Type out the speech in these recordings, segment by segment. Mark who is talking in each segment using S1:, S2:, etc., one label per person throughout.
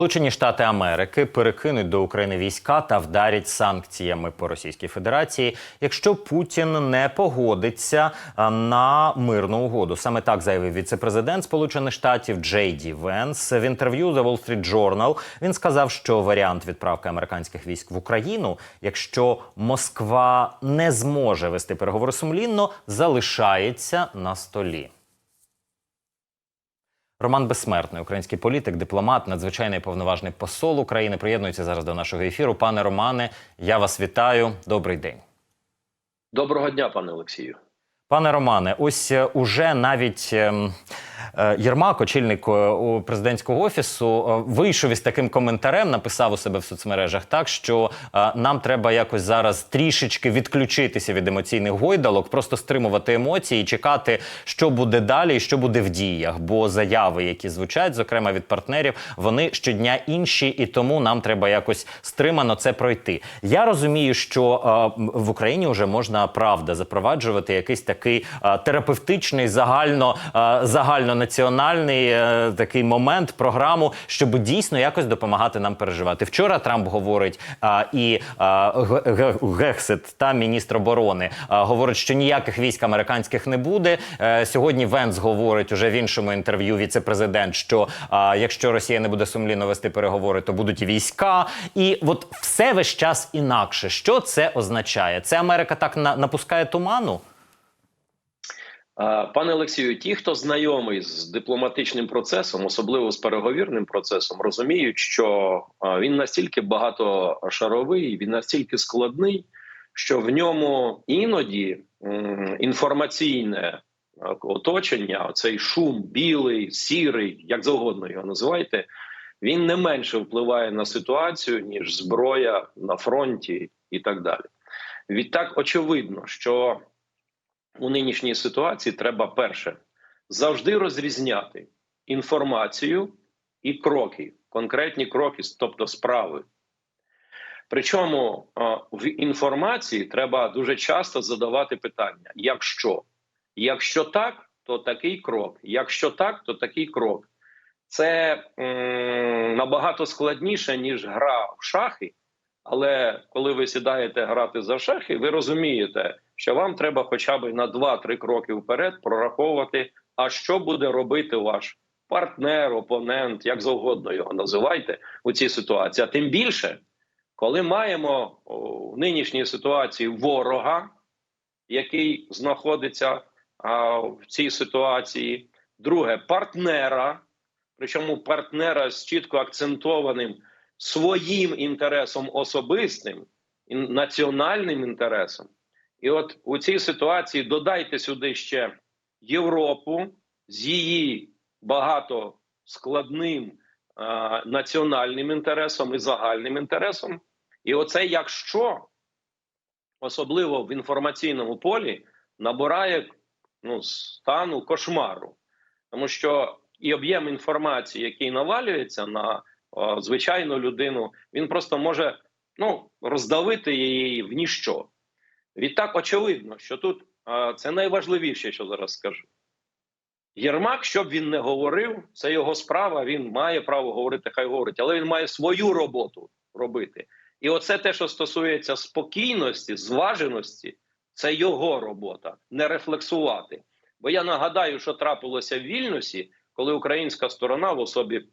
S1: Сполучені Штати Америки перекинуть до України війська та вдарять санкціями по Російській Федерації, якщо Путін не погодиться на мирну угоду. Саме так заявив віцепрезидент Сполучених Штатів Джей Ді Венс в інтерв'ю The Wall Street Journal. Він сказав, що варіант відправки американських військ в Україну, якщо Москва не зможе вести переговори сумлінно, залишається на столі. Роман Безсмертний, український політик, дипломат, надзвичайний повноважний посол України. Приєднується зараз до нашого ефіру. Пане Романе, я вас вітаю. Добрий день.
S2: Доброго дня, пане Олексію.
S1: Пане Романе, ось е, уже навіть ем, Єрмак, очільник е, у президентського офісу, е, вийшов із таким коментарем, написав у себе в соцмережах так, що е, нам треба якось зараз трішечки відключитися від емоційних гойдалок, просто стримувати емоції, і чекати, що буде далі і що буде в діях. Бо заяви, які звучать, зокрема від партнерів, вони щодня інші, і тому нам треба якось стримано це пройти. Я розумію, що е, в Україні вже можна правда запроваджувати якийсь такий е, терапевтичний, загально е, загальнонаціональний е, такий момент, програму, щоб дійсно якось допомагати нам переживати. Вчора Трамп говорить е, і е, Гексет та міністр оборони е, говорить, що ніяких військ американських не буде. Е, Сьогодні Венс говорить уже в іншому інтерв'ю віце-президент, що е, якщо Росія не буде сумлінно вести переговори, то будуть і війська. І от все весь час інакше. Що це означає? Це Америка так на- напускає туману?
S2: Пане Олексію, ті, хто знайомий з дипломатичним процесом, особливо з переговірним процесом, розуміють, що він настільки багатошаровий, він настільки складний, що в ньому іноді інформаційне оточення, цей шум білий, сірий, як завгодно його називайте, він не менше впливає на ситуацію, ніж зброя на фронті і так далі. Відтак, очевидно, що у нинішній ситуації треба перше завжди розрізняти інформацію і кроки, конкретні кроки, тобто справи. Причому в інформації треба дуже часто задавати питання: якщо, якщо так, то такий крок, якщо так, то такий крок. Це м, набагато складніше, ніж гра в шахи. Але коли ви сідаєте грати за шахи, ви розумієте, що вам треба хоча б на 2-3 кроки вперед прораховувати, а що буде робити ваш партнер, опонент, як завгодно його називайте у цій ситуації. А тим більше, коли маємо в нинішній ситуації ворога, який знаходиться а, в цій ситуації, друге партнера, причому партнера з чітко акцентованим своїм інтересом особистим, і національним інтересом. І от у цій ситуації додайте сюди ще Європу з її багато складним е, національним інтересом і загальним інтересом. І оце якщо, особливо в інформаційному полі, набирає ну, стану кошмару, тому що і об'єм інформації, який навалюється на о, звичайну людину, він просто може ну, роздавити її в ніщо. Відтак, очевидно, що тут це найважливіше, що зараз скажу. Єрмак, що б він не говорив, це його справа. Він має право говорити, хай говорить, але він має свою роботу робити. І оце те, що стосується спокійності, зваженості, це його робота не рефлексувати. Бо я нагадаю, що трапилося в Вільнюсі, коли українська сторона в особі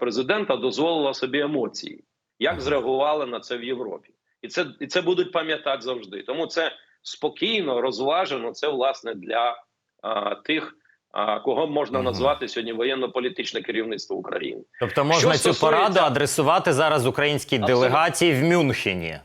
S2: президента дозволила собі емоції, як зреагували на це в Європі, і це і це будуть пам'ятати завжди. Тому це спокійно, розважено. Це власне для а, тих, а, кого можна назвати сьогодні воєнно-політичне керівництво України.
S1: Тобто можна
S2: Що
S1: цю
S2: стосується-
S1: пораду адресувати зараз українській
S2: Абсолютно.
S1: делегації в Мюнхені.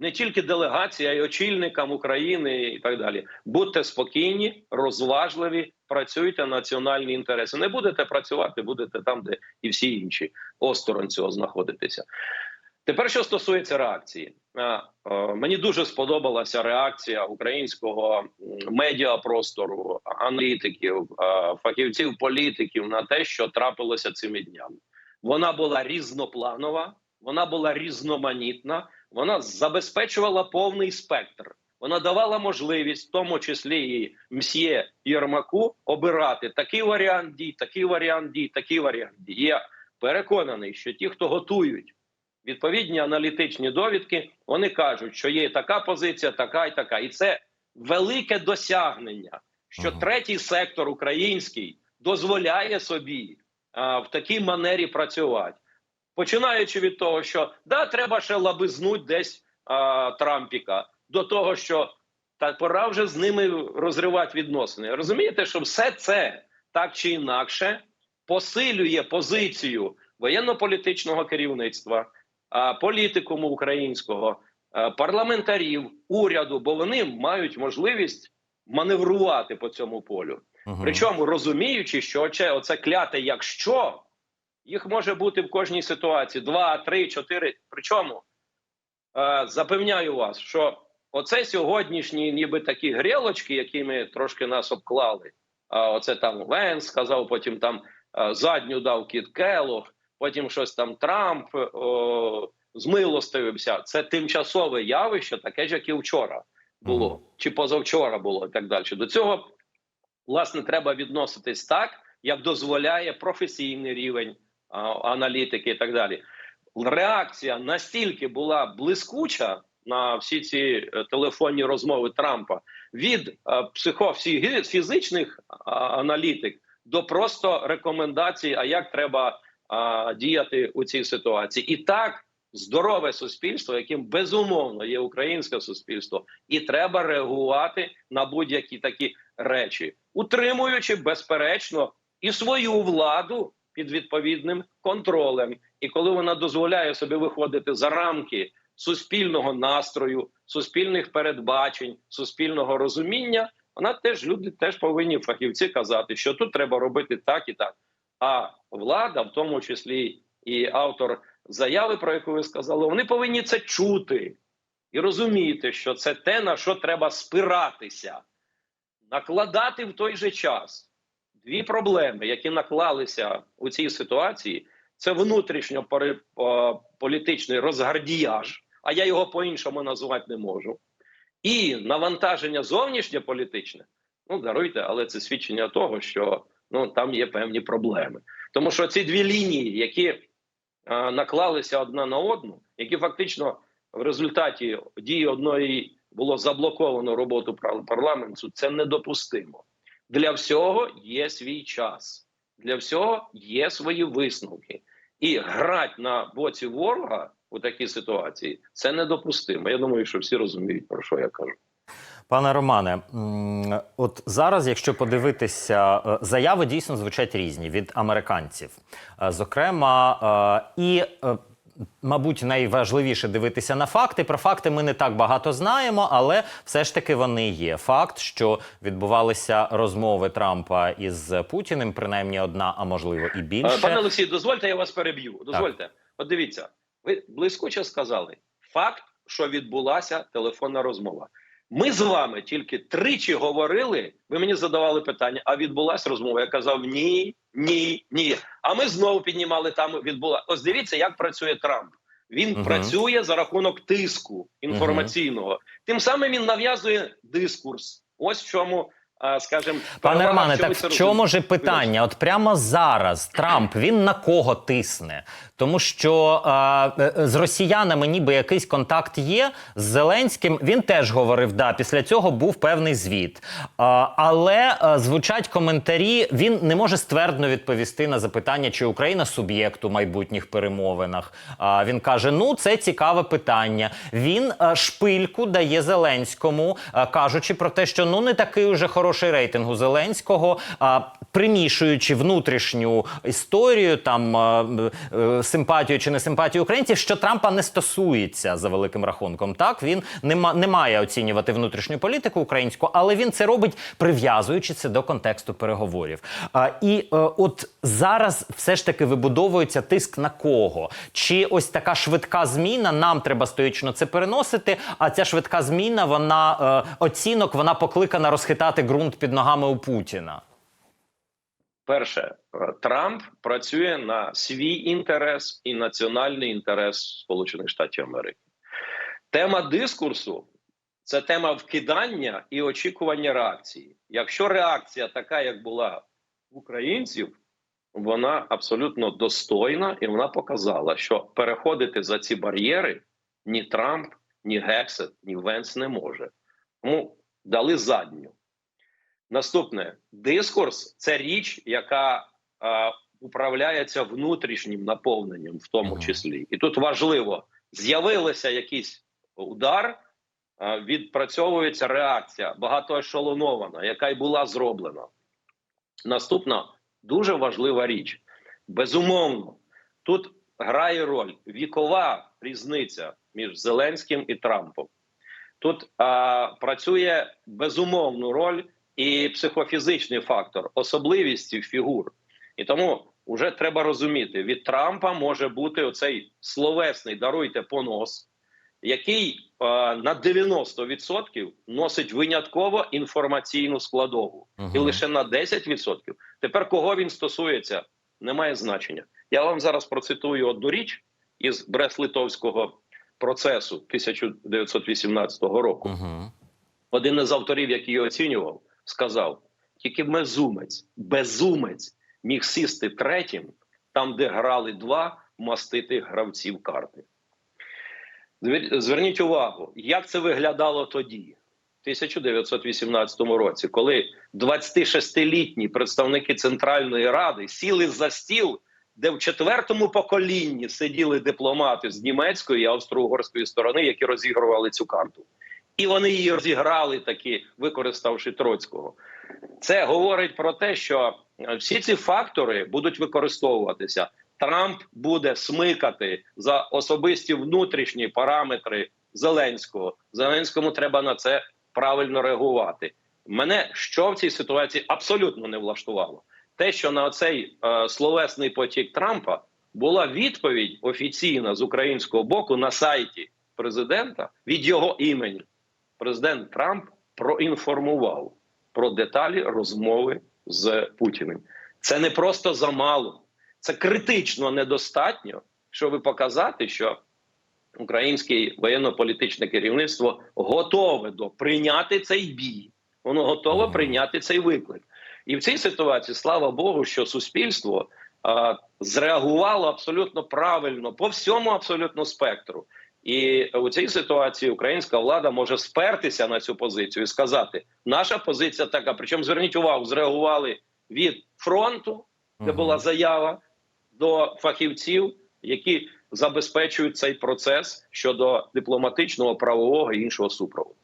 S2: не тільки делегації, а й очільникам України і так далі. Будьте спокійні, розважливі, працюйте на національні інтереси. Не будете працювати, будете там, де і всі інші осторонь цього знаходитися. Тепер, що стосується реакції, мені дуже сподобалася реакція українського медіапростору, аналітиків, фахівців, політиків на те, що трапилося цими днями. Вона була різнопланова, вона була різноманітна, вона забезпечувала повний спектр. Вона давала можливість, в тому числі і мсьє Єрмаку, обирати такий варіант дій, такий варіант дій, такий варіант дій. Я переконаний, що ті, хто готують відповідні аналітичні довідки, вони кажуть, що є така позиція, така і така, і це велике досягнення, що
S1: Ага.
S2: третій сектор український дозволяє собі а, в такій манері працювати. Починаючи від того, що да, треба ще лабизнуть десь а, Трампіка, до того, що та пора вже з ними розривати відносини. Розумієте, що все це так чи інакше посилює позицію воєнно-політичного керівництва, політикуму українського, парламентарів, уряду, бо вони мають можливість маневрувати по цьому полю.
S1: Мгм.
S2: Причому розуміючи, що оце, оце кляте, якщо їх може бути в кожній ситуації два, три, чотири. Причому е, запевняю вас, що оце сьогоднішні, ніби такі грілочки, якими трошки нас обклали. А оце там Венс сказав, потім там задню дав Кіт Келлог, потім щось там Трамп о, змилостивився. Це тимчасове явище, таке ж, як і вчора було, чи позавчора було, і так далі. До цього власне треба відноситись так, як дозволяє професійний рівень а, аналітики і так далі. Реакція настільки була блискуча на всі ці е, телефонні розмови Трампа від е, психофізичних аналітик до просто рекомендацій, а як треба а, діяти у цій ситуації, і так здорове суспільство, яким безумовно є українське суспільство, і треба реагувати на будь-які такі речі, утримуючи безперечно і свою владу під відповідним контролем. І коли вона дозволяє собі виходити за рамки суспільного настрою, суспільних передбачень, суспільного розуміння, вона теж люди теж повинні фахівці казати, що тут треба робити так і так. А влада, в тому числі і автор заяви, про яку ви сказали, вони повинні це чути і розуміти, що це те, на що треба спиратися, накладати в той же час дві проблеми, які наклалися у цій ситуації, це внутрішньо політичний розгардіяж, а я його по-іншому назвати не можу. І навантаження зовнішнє політичне, ну даруйте, але це свідчення того, що ну там є певні проблеми. Тому що ці дві лінії, які е, наклалися одна на одну, які фактично в результаті дії одної було заблоковано роботу пар- парламенту, це недопустимо. Для всього є свій час, для всього є свої висновки. І грати на боці ворога у такій ситуації це недопустимо. Я думаю, що всі розуміють, про що я кажу.
S1: Пане Романе, от зараз, якщо подивитися, е, заяви дійсно звучать різні від американців. Е, Зокрема, е, і. Мабуть, найважливіше дивитися на факти. Про факти ми не так багато знаємо, але все ж таки вони є. Факт, що відбувалися розмови Трампа із Путіним, принаймні одна, а можливо і більше.
S2: Пане Олексій, дозвольте, я вас переб'ю. Дозвольте. От дивіться, ви блискуче сказали факт, що відбулася телефонна розмова. Ми з вами тільки тричі говорили. Ви мені задавали питання, а відбулася розмова. Я казав ні, ні, ні. А ми знову піднімали там. Відбула. Ось дивіться, як працює Трамп. Він
S1: Мгм.
S2: працює за рахунок тиску інформаційного. Тим самим він нав'язує дискурс. Ось в чому, скажімо,
S1: Пане Романе, так в чому ж питання? От прямо зараз Трамп він на кого тисне? Тому що е, е, з росіянами ніби якийсь контакт є. З Зеленським він теж говорив. Да, після цього був певний звіт. Е, але е, звучать коментарі. Він не може ствердно відповісти на запитання, чи Україна суб'єкт у майбутніх перемовинах. А він каже: Ну, це цікаве питання. Він е, шпильку дає Зеленському, е, кажучи про те, що ну не такий уже хороший рейтинг у Зеленського, а примішуючи внутрішню історію, там е, е, симпатію чи не симпатію українців, що Трампа не стосується за великим рахунком. Так він не, не має оцінювати внутрішню політику українську, але він це робить, прив'язуючи це до контексту переговорів. І е, от зараз все ж таки вибудовується тиск на кого? Чи ось така швидка зміна? Нам треба стоїчно це переносити. А ця швидка зміна, вона оцінок, вона покликана розхитати ґрунт під ногами у Путіна.
S2: Перше, е, Трамп працює на свій інтерес і національний інтерес Сполучених Штатів Америки. Тема дискурсу це тема вкидання і очікування реакції. Якщо реакція така, як була в українців, вона абсолютно достойна, і вона показала, що переходити за ці бар'єри ні Трамп, ні Гексет, ні Венс не може. Тому дали задню. Наступне дискурс це річ, яка е, управляється внутрішнім наповненням, в тому числі. І тут важливо: з'явився якийсь удар, е, відпрацьовується реакція багатоешелонована, яка й була зроблена. Наступна дуже важлива річ. Безумовно, тут грає роль вікова різниця між Зеленським і Трампом. Тут а, працює безумовну роль і психофізичний фактор, особливість цих фігур. І тому вже треба розуміти, від Трампа може бути оцей словесний даруйте понос, який а, на 90% носить винятково інформаційну складову
S1: Мгм.
S2: і лише на 10%. Тепер кого він стосується, не має значення. Я вам зараз процитую одну річ із Брест-Литовського процесу 1918 року.
S1: Мгм.
S2: Один із авторів, який оцінював, сказав: тільки безумець, безумець міг сісти третім, там, де грали два маститих гравців карти. Зверніть увагу, як це виглядало тоді, в 1918 році, коли 26-літні представники Центральної Ради сіли за стіл, де в четвертому поколінні сиділи дипломати з німецької і австро-угорської сторони, які розігрували цю карту. І вони її розіграли таки, використавши Троцького. Це говорить про те, що е, всі ці фактори будуть використовуватися. Трамп буде смикати за особисті внутрішні параметри Зеленського. Зеленському треба на це правильно реагувати. Мене що в цій ситуації абсолютно не влаштувало. Те, що на цей е, словесний потік Трампа була відповідь офіційна з українського боку на сайті президента від його імені. Президент Трамп проінформував про деталі розмови з Путіним. Це не просто замало, це критично недостатньо, щоб показати, що українське воєнно-політичне керівництво готове до прийняти цей бій. Воно готове прийняти цей виклик. І в цій ситуації, слава Богу, що суспільство а, зреагувало абсолютно правильно по всьому абсолютно спектру. І у цій ситуації українська влада може спертися на цю позицію і сказати: наша позиція така. Причому зверніть увагу, зреагували від фронту, де була заява, до фахівців, які забезпечують цей процес щодо дипломатичного, правового і іншого супроводу.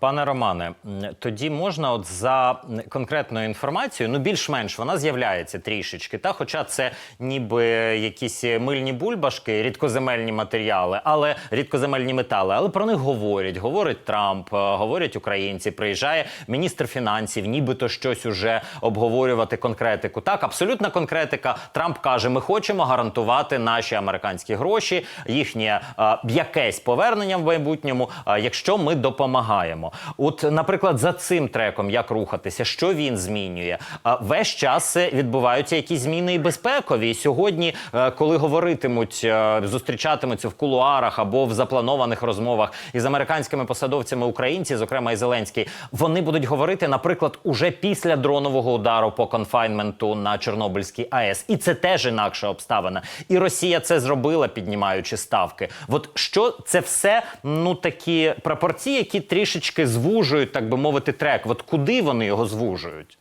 S1: Пане Романе, тоді можна, от за конкретною інформацією, ну більш-менш вона з'являється трішечки, та хоча це ніби якісь мильні бульбашки, рідкоземельні матеріали, але рідкоземельні метали, але про них говорять. Говорить Трамп, е, говорять українці. Приїжджає міністр фінансів, нібито щось уже обговорювати конкретику. Так, абсолютна конкретика. Трамп каже: ми хочемо гарантувати наші американські гроші, їхнє е, якесь повернення в майбутньому, е, якщо ми допомагаємо. От, наприклад, за цим треком як рухатися, що він змінює? Весь час е, відбуваються якісь зміни і безпекові. І сьогодні, е, коли говоритимуть, е, зустрічатимуться в кулуарах або в запланованих розмовах із американськими посадовцями українці, зокрема і Зеленський, вони будуть говорити, наприклад, уже після дронового удару по конфайнменту на Чорнобильській АЕС, і це теж інакша обставина. І Росія це зробила, піднімаючи ставки. От що це все ну такі пропорції, які трішечки звужують, так би мовити, трек. От куди вони його звужують?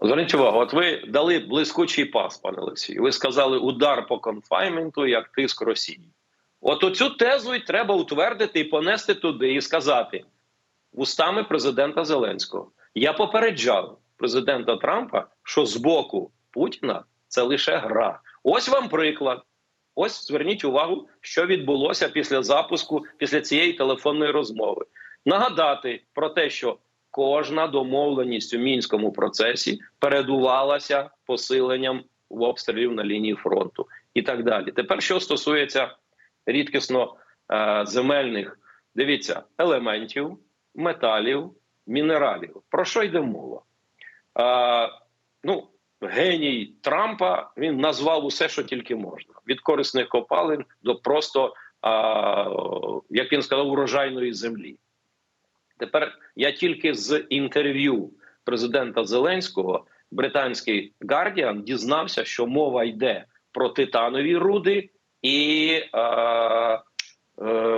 S2: Зверніть увагу, от ви дали блискучий пас, пане Олексію. Ви сказали удар по конфайменту як тиск Росії. От оцю тезу й треба утвердити і понести туди, і сказати устами президента Зеленського. Я попереджав президента Трампа, що з боку Путіна це лише гра. Ось вам приклад. Ось зверніть увагу, що відбулося після запуску, після цієї телефонної розмови. Нагадати про те, що кожна домовленість у мінському процесі передувалася посиленням в обстрілів на лінії фронту і так далі. Тепер, що стосується рідкісно е, земельних, дивіться, елементів, металів, мінералів. Про що йде мова? Е, ну, геній Трампа він назвав усе, що тільки можна: від корисних копалин до просто, а, як він сказав, урожайної землі. Тепер я тільки з інтерв'ю президента Зеленського британський Guardian дізнався, що мова йде про титанові руди і е, е,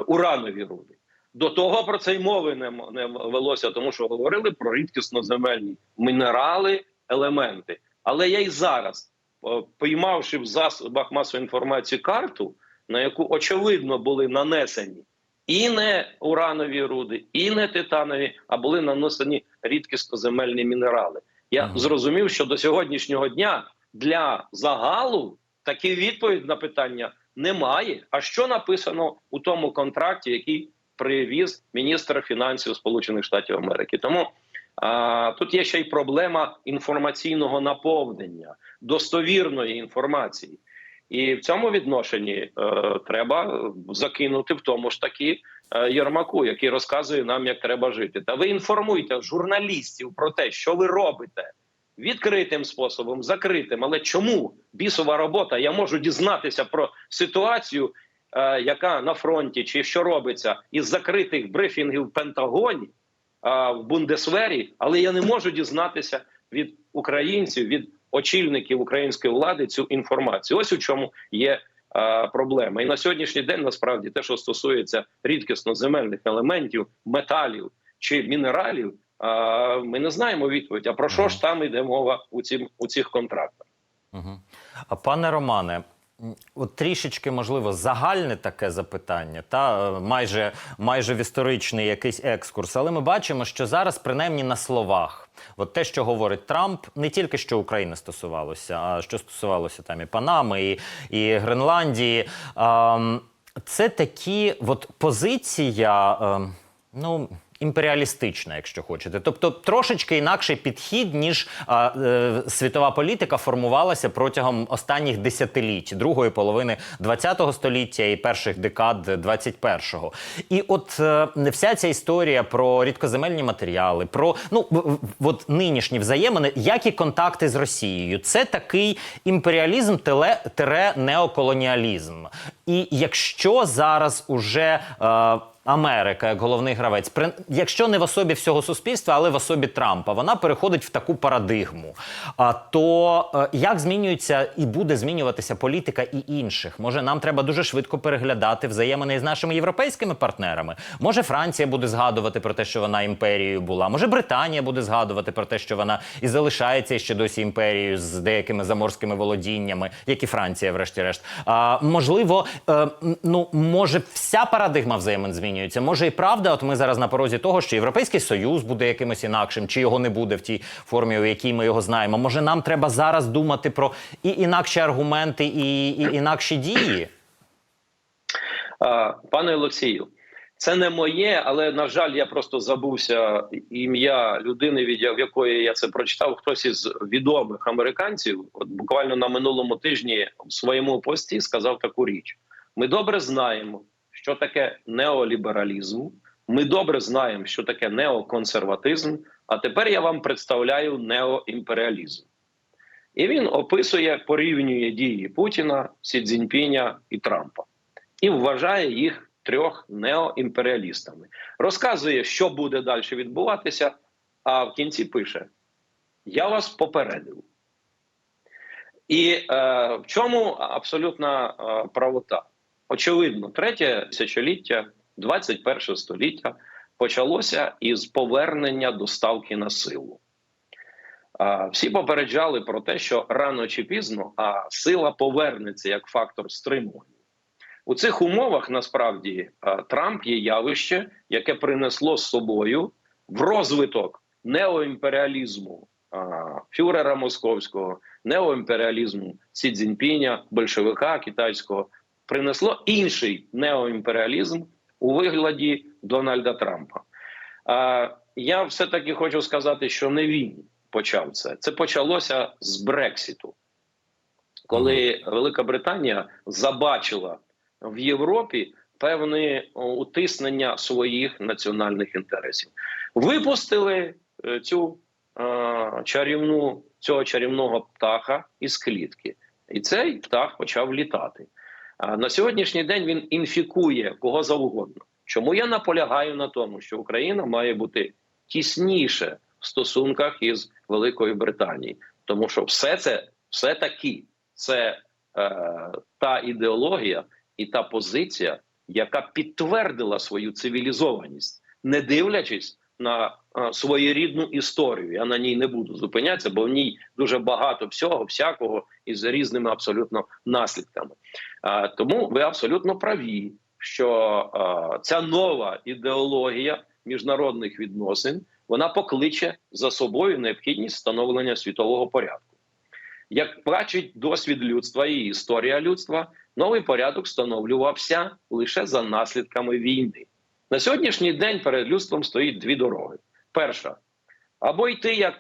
S2: уранові руди. До того про це й мови не, не велося, тому що говорили про рідкісноземельні мінерали, елементи. Але я й зараз, е, піймавши в засобах масової інформації карту, на яку очевидно були нанесені і не уранові руди, і не титанові, а були нанесені рідкісноземельні мінерали. Я
S1: Ага.
S2: зрозумів, що до сьогоднішнього дня для загалу таки відповідь на питання немає. А що написано у тому контракті, який привіз міністр фінансів Сполучених Штатів Америки? Тому тут є ще й проблема інформаційного наповнення, достовірної інформації. І в цьому відношенні е, треба закинути в тому ж таки е, Єрмаку, який розказує нам, як треба жити. Та ви інформуйте журналістів про те, що ви робите відкритим способом, закритим. Але чому бісова робота? Я можу дізнатися про ситуацію, е, яка на фронті, чи що робиться із закритих брифінгів в Пентагоні в Бундесвері, але я не можу дізнатися від українців, від очільників української влади цю інформацію. Ось у чому є проблема. І на сьогоднішній день насправді те, що стосується рідкісно земельних елементів, металів чи мінералів, ми не знаємо відповідь. А про що ж там йде мова у цім у цих контрактах?
S1: Угу. А пане Романе, от трішечки можливо загальне таке запитання, та е, майже майже в історичний якийсь екскурс. Але ми бачимо, що зараз, принаймні на словах, от те, що говорить Трамп, не тільки що України стосувалося, а що стосувалося там і Панами, і, і Гренландії. ем, це такі от позиція. ем, ну. Імперіалістична, якщо хочете, тобто трошечки інакший підхід, ніж а, е, світова політика формувалася протягом останніх десятиліть, другої половини ХХ століття і перших декад 21-го. І от е, вся ця історія про рідкоземельні матеріали, про ну от нинішні взаємини, як і контакти з Росією, це такий імперіалізм теле тере неоколоніалізм. І якщо зараз уже е, Америка як головний гравець, при якщо не в особі всього суспільства, але в особі Трампа, вона переходить в таку парадигму. А то е, як змінюється і буде змінюватися політика і інших? Може, нам треба дуже швидко переглядати взаємини з нашими європейськими партнерами? Може, Франція буде згадувати про те, що вона імперією була? Може, Британія буде згадувати про те, що вона і залишається ще досі імперією з деякими заморськими володіннями, як і Франція, врешті-решт. А, можливо, е, ну може вся парадигма взаємин змінюється. Може і правда, от ми зараз на порозі того, що Європейський Союз буде якимось інакшим, чи його не буде в тій формі, у якій ми його знаємо. Може, нам треба зараз думати про і інакші аргументи, і, і інакші дії.
S2: Пане Олексію, це не моє, але на жаль, я просто забувся ім'я людини, від якої я це прочитав. Хтось із відомих американців, от буквально на минулому тижні в своєму пості сказав таку річ: ми добре знаємо, що таке неолібералізм. Ми добре знаємо, що таке неоконсерватизм. А тепер я вам представляю неоімперіалізм. І він описує, порівнює дії Путіна, Сі Цзіньпіня і Трампа і вважає їх трьох неоімперіалістами. Розказує, що буде далі відбуватися. А в кінці пише: Я вас попередив. І е, в чому абсолютна е, правота? Очевидно, третє тисячоліття 21 століття почалося із повернення до ставки на силу. Всі попереджали про те, що рано чи пізно а сила повернеться як фактор стримування. У цих умовах насправді Трамп є явище, яке принесло з собою в розвиток неоімперіалізму фюрера московського, неоімперіалізму Сі Цзіньпіня, большевика китайського, принесло інший неоімперіалізм у вигляді Дональда Трампа. А, Я все таки хочу сказати, що не він почав це. Це почалося з Брексіту, коли Велика Британія забачила в Європі певне утиснення своїх національних інтересів. Випустили е, цю е, чарівну цього чарівного птаха із клітки, і цей птах почав літати. На сьогоднішній день він інфікує кого завгодно. Чому я наполягаю на тому, що Україна має бути тісніше в стосунках із Великою Британією? Тому що все це все таки це е, та ідеологія і та позиція, яка підтвердила свою цивілізованість, не дивлячись на е, своєрідну історію. Я на ній не буду зупинятися, бо в ній дуже багато всього, всякого із різними абсолютно наслідками. Е, тому ви абсолютно праві, що е, ця нова ідеологія міжнародних відносин вона покличе за собою необхідність встановлення світового порядку. Як бачить досвід людства і історія людства, новий порядок встановлювався лише за наслідками війни. На сьогоднішній день перед людством стоїть дві дороги. Перша або йти, як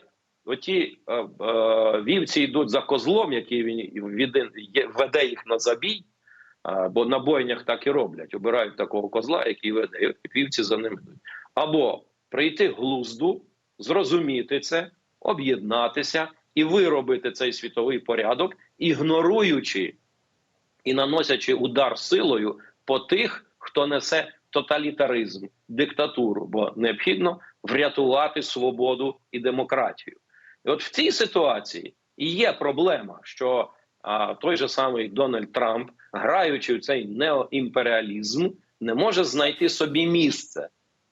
S2: оті е, е, вівці йдуть за козлом, який він веде їх на забій, е, бо на бойнях так і роблять. Обирають такого козла, який веде, і вівці за ним йдуть. Або прийти глузду, зрозуміти це, об'єднатися і виробити цей світовий порядок, ігноруючи і наносячи удар силою по тих, хто несе тоталітаризм, диктатуру, бо необхідно врятувати свободу і демократію. І от в цій ситуації і є проблема, що а, той же самий Дональд Трамп, граючи в цей неоімперіалізм, не може знайти собі місце.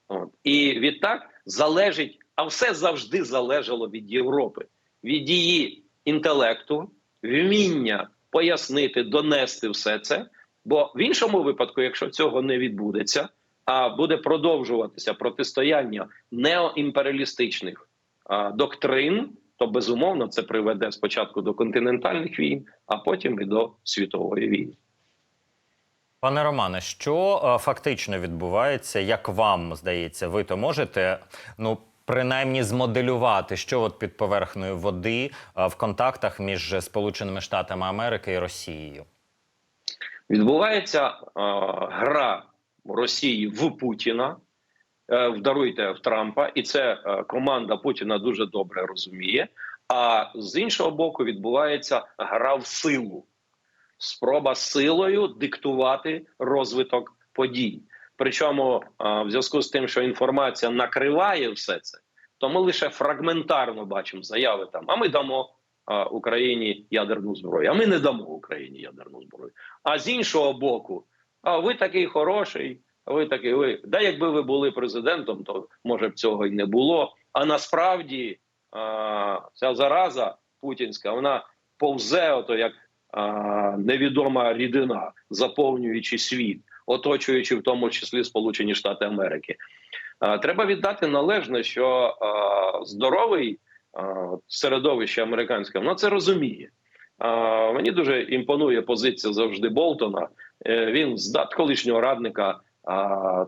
S2: От. І відтак залежить, а все завжди залежало від Європи, від її інтелекту, вміння пояснити, донести все це. Бо в іншому випадку, якщо цього не відбудеться, а буде продовжуватися протистояння неоімперіалістичних доктрин, то безумовно це приведе спочатку до континентальних війн, а потім і до світової війни.
S1: Пане Романе, що е, фактично відбувається, як вам здається, ви то можете ну принаймні змоделювати, що от під поверхнею води е, в контактах між Сполученими Штатами Америки і Росією?
S2: Відбувається е, гра Росії в Путіна, е, вдаруйте в Трампа, і це е, команда Путіна дуже добре розуміє. А з іншого боку, відбувається гра в силу, спроба силою диктувати розвиток подій. Причому, е, в зв'язку з тим, що інформація накриває все це, то ми лише фрагментарно бачимо заяви там: а ми дамо Україні ядерну зброю, а ми не дамо Україні ядерну зброю. А з іншого боку, а ви такий хороший, ви такий ви. Да, якби ви були президентом, то може б цього й не було. А насправді а, ця зараза путінська, вона повзе, ото як а, невідома рідина, заповнюючи світ, оточуючи в тому числі Сполучені Штати Америки. А, треба віддати належне, що а, здоровий середовище американське, воно це розуміє. Мені дуже імпонує позиція завжди Болтона. Е, Він здат колишнього радника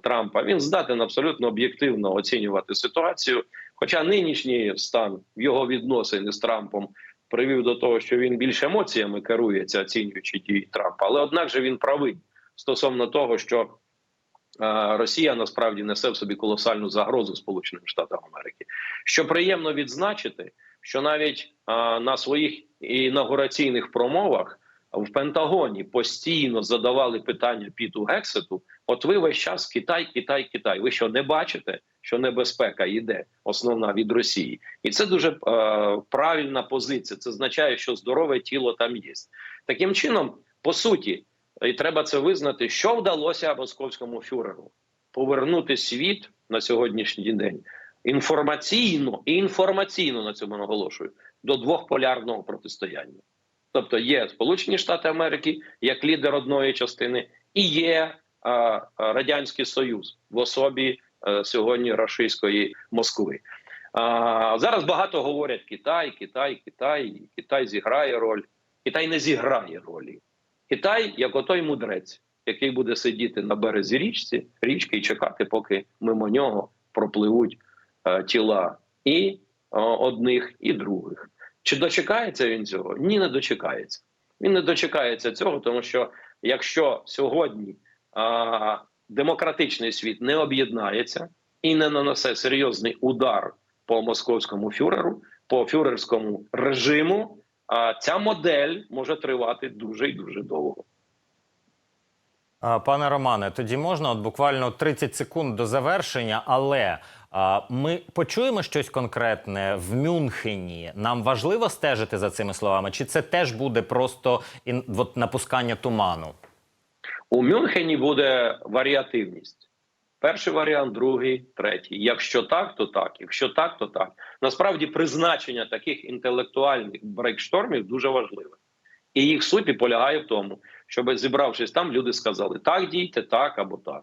S2: Трампа. Він здатен абсолютно об'єктивно оцінювати ситуацію. Хоча нинішній стан його відносин з Трампом привів до того, що він більш емоціями керується, оцінюючи дії Трампа. Але однак же він правий стосовно того, що Росія насправді несе в собі колосальну загрозу Сполученим Штатам Америки. Що приємно відзначити, що навіть на своїх інаугураційних промовах в Пентагоні постійно задавали питання Піту Гексету. От ви весь час Китай, Китай, Китай. Ви що не бачите, що небезпека йде основна від Росії, і це дуже е, правильна позиція. Це означає, що здорове тіло там є. Таким чином, по суті, і треба це визнати, що вдалося московському фюреру повернути світ на сьогоднішній день інформаційно і інформаційно на цьому наголошую до двохполярного протистояння. Тобто є Сполучені Штати Америки як лідер одної частини, і є а, а, Радянський Союз в особі а, сьогодні рашистської Москви. А, зараз багато говорять Китай, Китай, Китай, Китай зіграє роль. Китай не зіграє ролі. Китай, як отой мудрець, який буде сидіти на березі річці, річки і чекати, поки мимо нього пропливуть е, тіла і е, одних, і других. Чи дочекається він цього? Ні, не дочекається. Він не дочекається цього, тому що якщо сьогодні а, демократичний світ не об'єднається і не нанесе серйозний удар по московському фюреру, по фюрерському режиму, а ця модель може тривати дуже і дуже довго.
S1: Пане Романе, тоді можна от буквально 30 секунд до завершення, але а, ми почуємо щось конкретне в Мюнхені. Нам важливо стежити за цими словами, чи це теж буде просто ін, от, напускання туману?
S2: У Мюнхені буде варіативність. Перший варіант, другий, третій. Якщо так, то так. Якщо так, то так. Насправді призначення таких інтелектуальних брейкштормів дуже важливе. І їх суть полягає в тому, щоб зібравшись там, люди сказали: так дійте, так або так.